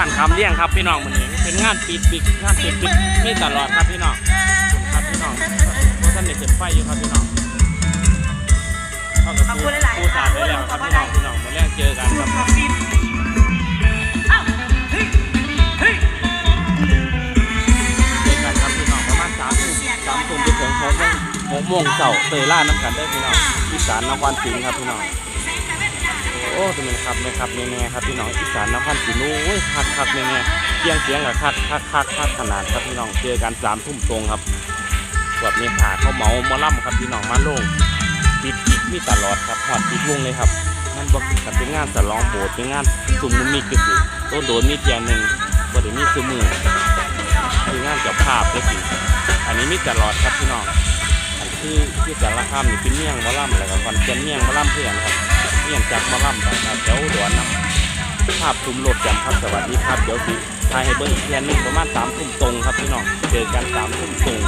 บ้านคำเลี้ยงครับพี่น้องมันนี้เป็นงานปิดบิ๊กงานปิดบิ๊กมีตลอดครับพี่น้องครับพี่น้องเพราะท่านเนี่ยเก็บไฟอยู่ครับพี่น้องเข้ากับขอบผู้คุณหลายๆผู้สาดได้แล้วครับพี่น้องพี่น้องมาแรกเจอกันครับขอบคุณอ้าวเฮ้ยเฮ้ยเจอกันครับพี่น้องประมาณสามทุ่มสามทุ่มไปถึงหกโมงหกโมงเสาร์เตยล่าน้ำกันได้อพี่น้องอีสานนครศรีครับพี่น้อง โอ้จะเป็นครับแม่ครับแม่แม่ครับพี่น้องอีสานนครศรีโอ้ยคักคักแม่แม่เสียงเสียงกับคักคักคักคักขนาดครับพี่น้องเจอกันสามทุ่มตรงครับแบบนี้ขาเขาเหมามาล่ำครับพี่น้องมาโล่งปิดอีกมีตลอดครับหอดปิดวงเลยครับมันบอกกันเป็นงานสลองโบสถ์เป็นงานสุ่มนุมีกระสือต้นโดนมีแจหนึ่งบ่ได้มีซื้อมือคืองานเจ้าภาพได้สิอันนี้มีตลอดครับพี่น้องอันคือคือสารคามนี่เป็นเมี่ยงมะล่ำแล้วก็คอนเจนเมี่ยงมะล่ำเพื่อนครับ เมี่ยงจากมะล่ำครับเดี๋ยวดวนะภาพทุ่มรถกันครับสวัสดีครับเดี๋ยวสิถ่ายให้เบิ้งอีกเทียนหนึงประมาณสามทุ่มตรงครับพี่น้องเจอกันสามทุ่มตรง